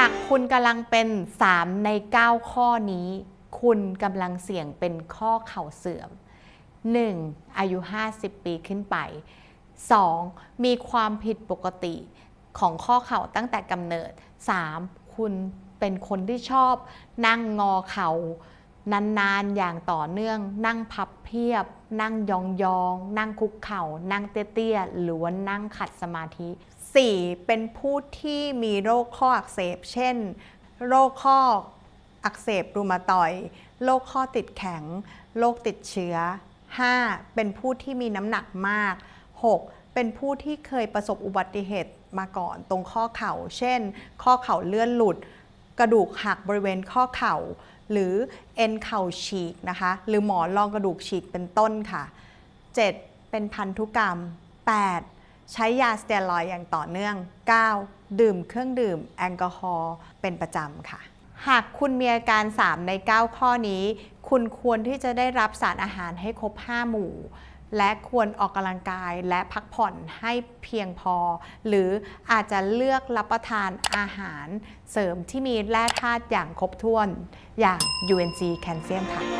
ากคุณกำลังเป็น 3 ใน 9 ข้อนี้ คุณกำลังเสี่ยงเป็นข้อเข่าเสื่อม 1. อายุ 50 ปีขึ้นไป 2. มีความผิดปกติของข้อเข่าตั้งแต่กำเนิด 3. คุณเป็นคนที่ชอบนั่งงอเข่า นานๆ อย่างต่อเนื่อง นั่งพับเพียบ นั่งยองๆ นั่งคุกเข่า นั่งเตี้ยๆ หรือว่านั่งขัดสมาธิ 4. เป็นผู้ที่มีโรคข้ออักเสบ เช่น โรคข้ออักเสบรูมาตอยด์โรคข้อติดแข็ง โรคติดเชื้อ 5. เป็นผู้ที่มีน้ำหนักมาก 6. เป็นผู้ที่เคยประสบอุบัติเหตุมาก่อนตรงข้อเข่า เช่น ข้อเข่าเลื่อนหลุด กระดูกหักบริเวณข้อเข่า หรือเอ็นเข่าฉีกนะคะ หรือหมอนรองกระดูกฉีกเป็นต้นค่ะ 7. เป็นพันธุกรรม 8. ใช้ยาสเตียรอยอย่างต่อเนื่อง 9. ดื่มเครื่องดื่มแอลกอฮอล์เป็นประจำค่ะ หากคุณมีอาการ 3 ใน 9 ข้อนี้ คุณควรที่จะได้รับสารอาหารให้ครบ 5 หมู่ และควรออกกำลังกายและพักผ่อนให้เพียงพอ หรืออาจจะเลือกรับประทานอาหารเสริมที่มีแร่ธาตุอย่างครบถ้วนอย่าง UNC แคลเซียมค่ะ